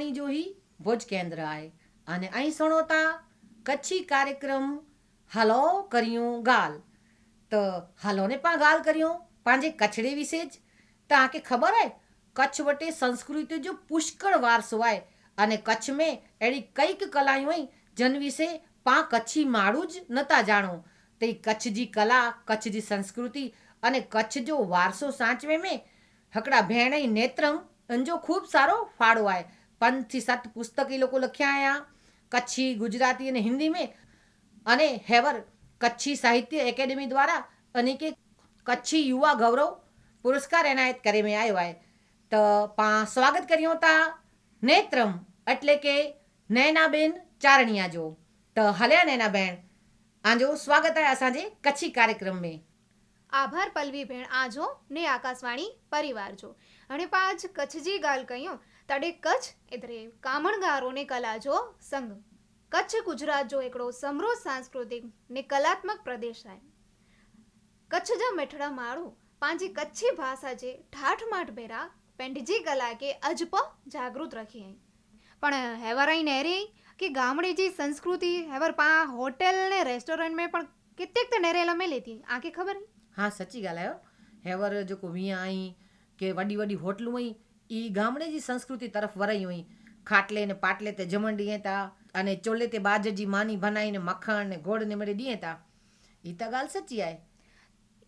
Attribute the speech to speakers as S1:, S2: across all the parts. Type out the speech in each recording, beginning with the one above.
S1: વાણી જોહી ભોજ કેન્દ્ર આય. અને અહીં સણોતા કચ્છી કાર્યક્રમ હાલો કર્યું ગાલ. તો હાલોને પણ ગાલ કર્યું. પાંજે કચ્છડે વિશે જ. તો આંકે ખબર હે? કચ્છ વટે સંસ્કૃતિ જો પુષ્કળ વારસો આય. અને કચ્છ મેં એડી કંઈક કલાયું હોય જન વિશે પા કચ્છી માળું જ નતા જાણો. તે કચ્છજી કલા કચ્છજી સંસ્કૃતિ અને કચ્છ જો વારસો સાચવે મેં, હકડા ભેણઈ નેત્રમ અંજો ખૂબ સારો ફાળો આય. પાંચથી સાત પુસ્તક એ લોકો લખ્યા અહીંયા કચ્છી, ગુજરાતી અને હિન્દી મેં. અને હેવર કચ્છી સાહિત્ય એકેડેમી દ્વારા અને કે કચ્છી યુવા ગૌરવ પુરસ્કાર એનાયત કરે મેં આવ્યો હોય તો પા સ્વાગત કર્યું હતા નેત્રમ એટલે કે નૈનાબેન ચારણિયા જો તો હલ્યા નૈનાબેન, આજો સ્વાગત આયા સાંજે કચ્છી કાર્યક્રમ મેં.
S2: આભાર પલ્લવી ભેણ આજો ને આકાશવાણી પરિવાર જો અને પાંચ કચ્છજી ગાલ કહ્યું. તડે કચ્છ ઇધરે કામણગારોને કલા જો સંગ. કચ્છ ગુજરાત જો એકડો સમૃદ્ધ સાંસ્કૃતિક ને કલાત્મક પ્રદેશ છે કચ્છ જા મેઠડા માળું, પાંજી કચ્છી ભાષા જે ઠાઠ માઠ ભેરા પેન્ડજી કલા કે અજપ જાગૃત રાખી પણ હેવારાઈ નહેરે કે ગામડે જે સંસ્કૃતિ, હેવર પા હોટેલ ને રેસ્ટોરન્ટ में પણ कितेक त नरेला में लेती आके खबर है
S1: हाँ सची ॻाल्हायो हैवर जेको वीह आई के वॾी वॾी होटलूं आई એ ગામડે જે સંસ્કૃતિ તરફ વરાઈ હોય. ખાટલે ને પાટલે તે જમણ ડીએ તા અને ચોલે તે બાજજી માની ભનાઈને મખણ ને ગોળ ને મળે ડીએ તા. એ તો ગાલ સચી આય?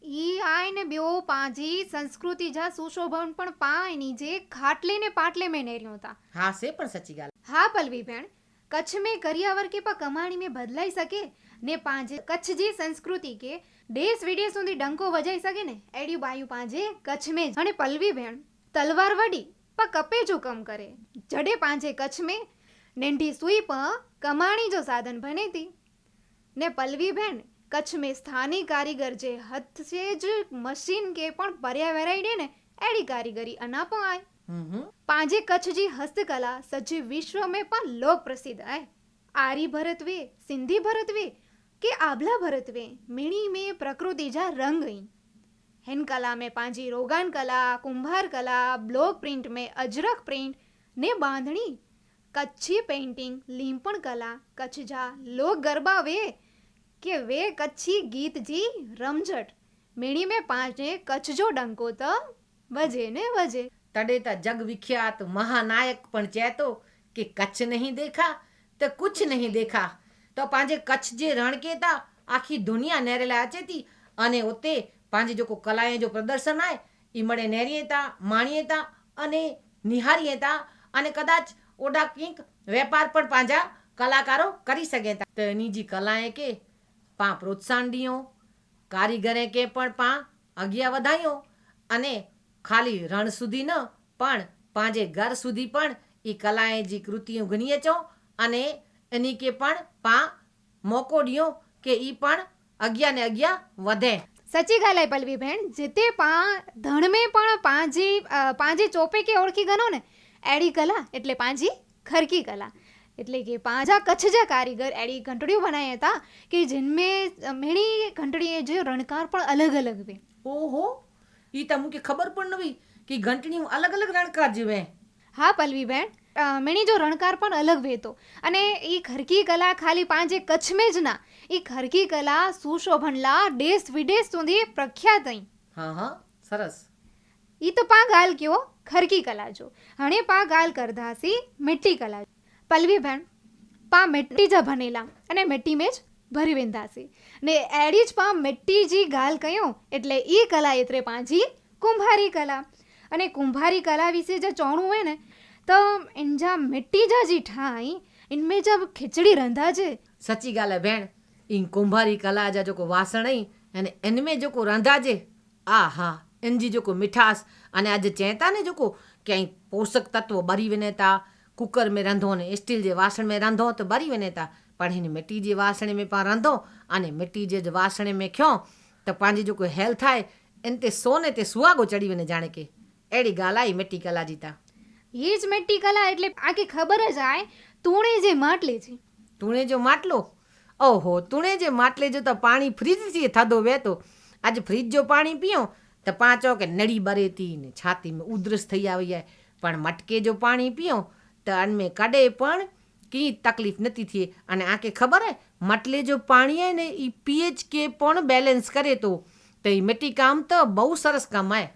S2: ઈ આઈને બ્યો પાંજી સંસ્કૃતિ જા સુશોભન પણ પાયની જે ખાટલે ને પાટલે મે નેર્યો તા.
S1: હા સે પણ સચ્ચી ગાલ.
S2: હા પલવી બેન કચ્છ મે કરિયાવર કે પા કમાણી મે બદલાઈ શકે ને પાંજે કચ્છ જી સંસ્કૃતિ કે દેશ વિદેશ સુધી ડંકો વજાઈ શકે ને એડી બાયુ પાંજે કચ્છ મે અને પલવી બેન તલવાર વડી પ કપે જો કમ કરે. જડે પાંજે કચ્છ મેં નેંઢી સુઈ પ કમાણી જો સાધન ભનેતી ને પલવી બેન કચ્છ મેં સ્થાની કારીગર જે હથ છે જ મશીન કે પણ પર્યા વેરાઈ દે ને એડી કારીગરી અના
S1: પણ આય
S2: પાંજે કચ્છ જી હસ્તકલા સજે વિશ્વ મેં પણ લોક પ્રસિદ્ધ આય. આરી ભરતવે સિંધી ભરતવે કે આભલા ભરતવે મીણી મેં પ્રકૃતિ જા રંગ અહીં હેન્ડ कला में પાંજી રોગાન કલા, કુંભાર કલા બ્લોક પ્રિન્ટ મેં અજરક પ્રિન્ટ ને બાંધણી, કચ્છી પેઇન્ટિંગ, લીંપણ કલા, કચ્છજા લોક ગરબા વે, કે વે કચ્છી ગીત જી રમઝટ. મેણી મેં પાંચે કચ્છજો ડંકો તો વજે ને વજે.
S1: તડેતા જગ વિખ્યાત મહાનાયક પણ ચહેતો કે કચ્છ નહીં દેખા તો કુછ નહીં દેખા. તો પાંજે કચ્છ જે રણકેતા આખી દુનિયા નેરેલા અચેતી અને ઉતે पंहिंजे जेको कलाए जो प्रदर्शन आहे ई मड़े नेरीए था माणीए था अने निहारीए था अने कदाच ओॾा कंहिं વેપાર પણ પાંજા કલાકારો કરી શકે था त इन जी कलाए खे पाण प्रोत्साहन ॾियूं કારીગરે કે પણ પાણ અગિયાર વધાયો અને ખાલી રણ સુધી ન પણ પાંજે ઘર સુધી પણ એ કલાએ जी કૃતિઓ ઘણી અચો અને એની કે પણ પા મોકો ॾियो કે એ પણ અગિયાર ને અગિયાર વધે
S2: સચી ગાલાય પલવી બહેન જીતે પા ધણમે પણ પાંજી પાંજી ચોપે કે ઓળખી ગનો ને એડી કલા એટલે પાંજી ખરકી કલા. એટલે કે પાંજા કચ્છ જા કારીગર એડી ઘંટડીઓ બનાવ્યા હતા કે જેનમે મેણી ઘંટડીએ જે રણકાર પણ અલગ અલગ વે.
S1: ઓહો ઈ તમુકે ખબર પણ નવી કે ઘંટડી અલગ અલગ રણકાર જીવે.
S2: હા પલવી બહેન મેણીજો રણકાર પણ અલગ વહેતો. અને એ ઘરકી કલા ખાલી પાંચે કચ્છમાં જ ના. એ ઘરકી કલા સુશોભનલા દેશ વિદેશ સુધી પ્રખ્યાત અહીં.
S1: હા હા. સરસ.
S2: ઈ તો પા ગાલ કયો? ખરકી કલા જો. હણે પા ગાલ કરધાસી મિટ્ટી કલા પલવી બહેન પા મિટ્ટી જ ભનેલા અને મિટ્ટી મેં જ ભરી વેંધાસી. ને એડી જ પા મિટ્ટી જી ગાલ કયો એટલે ઈ કલા એત્રે પાંજી કુંભારી કલા. અને કુંભારી કલા વિશે જે ચોણું હોય ને त इन जा मिटी जा जी ठाही इनमें जब खिचड़ी रंधाजे
S1: सची ॻाल्हि आहे भेण इन कुंभारी कला जा जेको वासण ई अने इन इनमें जेको रंधाजे आ हा इन जी जेको मिठास अने अॼु चए था न जेको कंहिं पोषक तत्व ॿरी वञे था कुकर में रंधो ने स्टील जे वासण में रंधो त ॿरी वञे था पर हिन मिटी जे वासण में पाण रंधो अने मिटी जे वासण में खियो त पंहिंजी जेको हेल्थ आहे इन ते सोने ते सुहागो चढ़ी वञे ॼाणे के अहिड़ी ॻाल्हि आहे मिटी कला जी त
S2: એ જ મેટ્ટી કલા એટલે આખી ખબર જ આય તુણે જે માટલે છે.
S1: તુણે જો માટલો? ઓહો તુણે જે માટલે જો તો પાણી ફ્રીજથી થતો વહેતો. આજે ફ્રીજ જો પાણી પીઓ તો પાંચો કે નળી બરેતી ને છાતીમાં ઉધરસ થઈ આવી જાય. પણ મટકે જો પાણી પીઓ તો અનમે કડે પણ કઈ તકલીફ નથી થઈ અને આંખે ખબર હે મટલે જો પાણી હોય ને એ પીએચ કે પણ બેલેન્સ કરે તો. તો એ મિટ્ટી કામ તો બહુ સરસ કામ
S2: આય.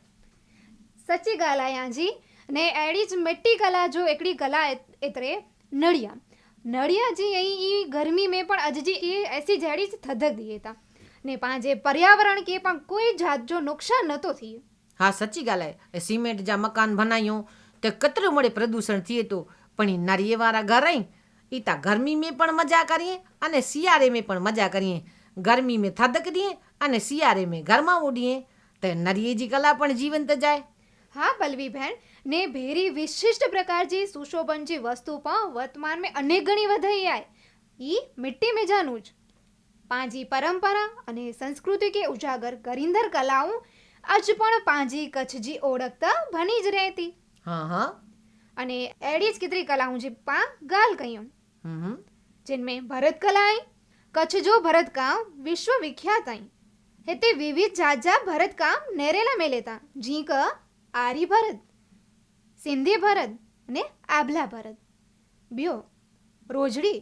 S2: સચી ગાલ આયાજી ને એડી જ મિટ્ટી કલા જો એકડી કલા એતરે નળિયા નળિયા જે એ ગરમી મેં પણ અજજી એ એસી જેડી જ થધક દીએ તા ને પાંજે પર્યાવરણ કે પણ કોઈ જાત જો નુકસાન નતો થયું
S1: હા સચ્ચી ॻाल्हि आहे सीमेंट जा मकान बनायूं त केतिरो मिड़े प्रदूषण थिए थो पण ही नारीअ वारा घर आहिनि ई त गर्मी में पण मज़ा करिए अने सियारे में पण मज़ा करिए गर्मी में थधक ॾिए अने सियारे में गर्मावो ॾिए त नरीअ जी कला पण जीवंत जाए
S2: હા પલ્લવી બહેન ને ભેરી વિશિષ્ટ પ્રકારજી સુશોભનજી વસ્તુ પણ વર્તમાન में અનેક ગણી વધાઈ आहे ઈ મિટ્ટી में જાનું જ પાંજી પરંપરા અને સંસ્કૃતિ કે ઉજાગર કરીંદર કલાઓ અજ પણ પાંજી કચ્છજી ઓળખતા બની જ રહેતી
S1: હા હા
S2: અને એડી જ કેતરી કલાઓ જે પા ગાલ કયું
S1: હમ હમ
S2: जिनमें भरत कला आई कच्छ जो भरत काम विश्व विख्यात आई हिते विविध जात जा भरत काम नेरेला मेले આરી ભરત સિંધી ભરત અને આભલા ભરત. બ્યો રોજડી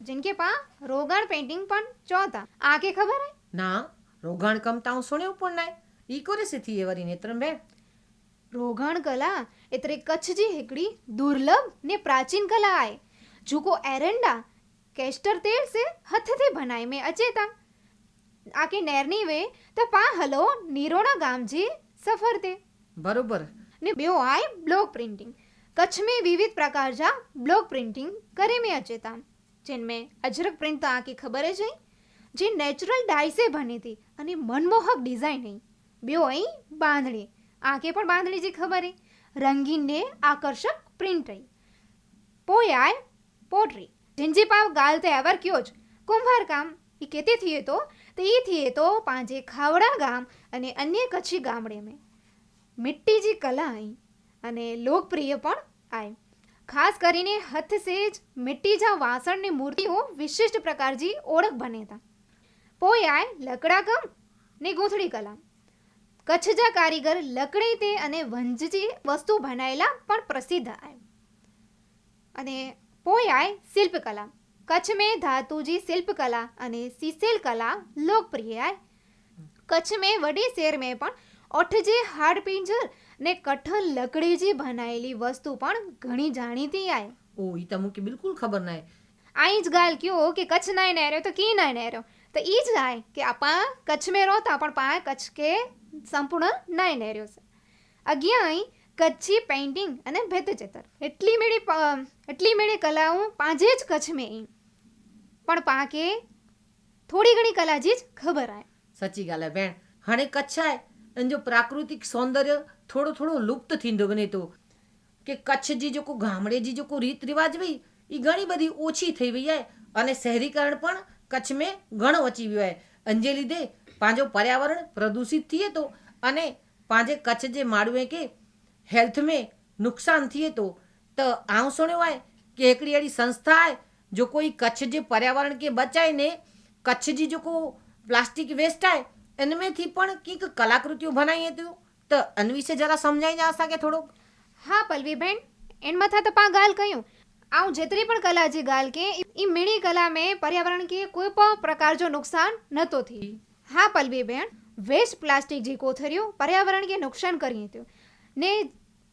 S2: જિનકે પા રોગાણ પેઇન્ટિંગ પણ ચોતા આ કે ખબર હે?
S1: ના રોગાણ કમતા હું સુણ્યું પણ ના ઈ કોરે સીથી એ વરી
S2: નેત્રમ બે રોગાણ કલા એતરે કચ્છ જી હિકડી દુર્લભ ને પ્રાચીન કલા આય. જુકો એરંડા કેસ્ટર તેલ સે હથથી બનાય મે અચેતા. આકે નેરની વે તો પા હલો નીરોણા ગામ જી સફર તે.
S1: બરોબર.
S2: ને બ્યો આય બ્લોક પ્રિન્ટિंग કચ્छ में विविध प्रकार जा ब्लॉक प्रिंटिंग करे में अचेता जिनमें अजरक प्रिंट तो आके खबर જ નહીં જે નેચરલ ડાઇસે બની હતી અને મનમોહક ડિઝાઇન અહીં બ્યો અહીં બાંધણી. આંખે પણ બાંધણી જે ખબર રંગીન ને આકર્ષક પ્રિન્ટ અહીં પોયાય પોટ્રી જિંજી પાવ ગાલ તે એવર કયો જ. કુંભાર કામ એ કેતે થયે તો? તે એ થયે તો પાંજે ખાવડા ગામ અને અન્ય કચ્છી ગામડે મેં. મિટ્ટીજી કલા આવી અને લોકપ્રિય પણ આવી ખાસ કરીને હથ સેજ મિટ્ટીજા વાસણની મૂર્તિઓ વિશિષ્ટ પ્રકારજી ઓળખ બનેતા પોઈ પોયાય લકડાકમ ને ગૂંથણી કલા. કચ્છજા કારીગર લકડી તે અને વંજજી વસ્તુ બનાવેલા પણ પ્રસિદ્ધ આય. અને પોયાય શિલ્પકલા. કચ્છ મેં ધાતુજી શિલ્પકલા અને સિસેલ કલા લોકપ્રિય આય. કચ્છ મેં વડી શેર મેં પણ ઓઠજી હાડપિંજર ને કઠણ લકડીજી બનાયેલી વસ્તુ પણ ઘણી જાણીતી આય.
S1: ઓ ઈ તો મુકે બિલકુલ ખબર નાય
S2: આઈ જ ગાલ કયો કે કચ્છ નાય નહેરો તો કી નાય નહેરો તો ઈ જ આય કે આપા કચ્છ મે રોતા પણ પા કચ્છ કે સંપૂર્ણ નાય નહેરો છે. અગિયાંય કચ્છી પેઇન્ટિંગ અને ભેતચેતર એટલી મેળી એટલી મેળી કલાઓ પાંજે જ કચ્છ મે પણ પાકે થોડી ઘણી કલાજી જ ખબર આય.
S1: સચી ગાલે બેન. હણે કચ્છ આય आहे इन जो प्राकृतिक सौंदर्य थोरो थोरो लुप्त थींदो वञे थो કે કચ્છ जी जेको गामड़े जी जेको રીત રિવાજ हुई એ ઘણી બધી ઓછી થઈ વઈ आहे અને શહેરીકરણ પણ કચ્છ में ઘણો અચી વિયો आहे इन जे લીધे पंहिंजो पर्यावरण प्रदूषित थिए थो અને पंहिंजे कच्छ जे माण्हूअ खे हेल्थ में नुक़सानु थिए थो त आउं सुणियो आहे की हिकिड़ी अहिड़ी संस्था आहे जो कोई कच्छ जे पर्यावरण खे बचाए ने कच्छ जी जेको प्लास्टिक वेस्ट आहे એનમેથી પણ કંઈક કલાકૃતિઓ બનાવી હતી. તો અન વિશે જરા સમજાઈ જા સાકે થોડુંક?
S2: હા પલ્વી બેન એનમાં થા તો પા ગાલ કહ્યું આઉં જેતરી પણ કલા જે ગાલ કે ઈ મીણી કલા મે પર્યાવરણ કે કોઈ પણ પ્રકાર જો નુકસાન નતો થી હા પલ્વી બેન વેસ્ટ પ્લાસ્ટિક જે કોથરીઓ પર્યાવરણ કે નુકસાન કરી હતું ને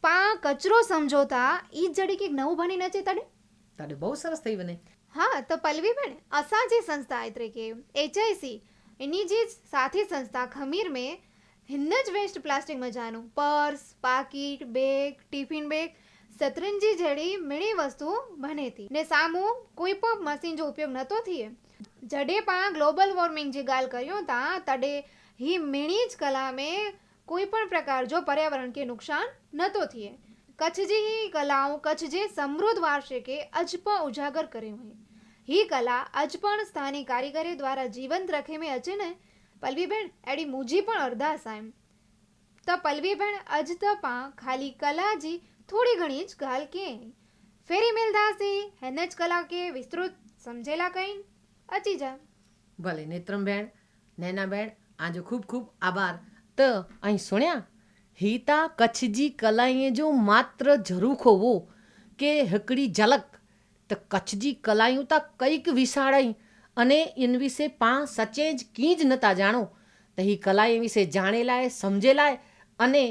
S2: પા કચરો સમજોતા ઈ જડી કે નવું બની નચે તડે?
S1: તડે બહુ સરસ થઈ બને.
S2: હા તો પલ્વી બેન અસા જે સંસ્થા આઈ તરીકે એચઆઈસી એની જે સાથી સંસ્થા ખમીર મેં હિન્દજ વેસ્ટ પ્લાસ્ટિક મજાનું, પર્સ, પાકીટ, બેગ, ટિફિન બેગ, શતરંજી જેડી મીણી વસ્તુ બની હતી ને સામું કોઈ પણ મશીનનો ઉપયોગ નહોતો થયે જડે પણ ગ્લોબલ વોર્મિંગ જે ગાલ કર્યો હતા તડે હી મીણી જ કલામે કોઈ પણ પ્રકાર જો પર્યાવરણ કે નુકસાન નહોતો થયે કચ્છ જે કલાઓ, કચ્છ જે સમૃદ્ધ વારસે કે અજ પણ ઉજાગર કરે હોય ही કલા આજ પણ સ્થાનિક કારીગરી દ્વારા જીવંત રખેમે અચે ને પલ્લવીબેન એડી મુજી પણ અડધા સાયમ તો પલ્લવીબેન અજ તપા ખાલી કલાજી થોડી ઘણી જ ગાલ કે ફેરી મિલદાસી હેને જ કલા કે વિસ્તૃત સમજેલા કઈ અચી જા.
S1: ભલે નેત્રમ બેન, નૈના બેન, આજે ખૂબ ખૂબ આભાર. તો અહીં સુણ્યા? હીતા કચ્છજી કલાએ જો માત્ર ઝરૂખો કે હકડી ઝલક તો કચ્છજી કલાયું તા કંઈક વિસાળાઈ અને એન વિશે પા સચેજ કી જ નતા જાણો. તો એ કલા એ વિશે જાણેલાય, સમજેલાય અને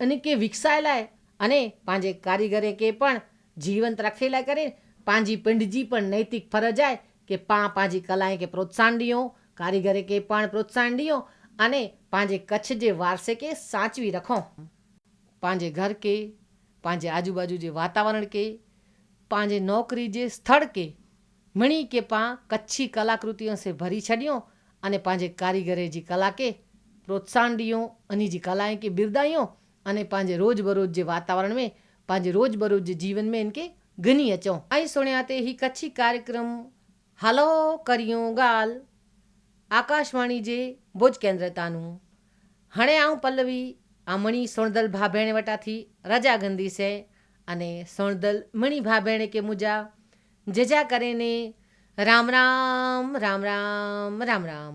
S1: અને કે વિકસાયેલાય અને પાંજે કારીગરે કે પણ જીવંત રાખેલા કરે. પાંજી પિંડજી પણ નૈતિક ફરજ આય કે પા પાંજી કલાએ કે પ્રોત્સાહન ડિયો કારીગરે કે પણ પ્રોત્સાહન ડિયો અને પાંજે કચ્છ જે વારસે કે સાચવી રખો. પાંજે ઘર કે, પાંજે આજુબાજુ જે વાતાવરણ કે पंहिंजे आजू बाजू जे वातावरण खे पंहिंजे नौकरी जे स्थड़ खे मिणी के पाण कच्छी कलाकृतियों से भरी छॾियूं अने पंहिंजे कारीगर जी कला खे प्रोत्साहन ॾियूं उन जी कलाए खे बिरदायूं अने पंहिंजे रोज़ बरोज़ जे वातावरण में पंहिंजे रोज़ बरोज़ जे जीवन में इनखे गिनी अचूं ऐं सुणिया ते ही कच्छी कार्यक्रम हलो करियूं ॻाल्हि आकाशवाणी जे भुज केंद्र तानूं हाणे आऊं पल्लवी आ मणी सुणदल भा भेण वटां थी रजा गंदी से અને સોણદલ મણી ભાભેણે કે મુજા જજા કરીને રામ રામ રામ રામ રામ રામ.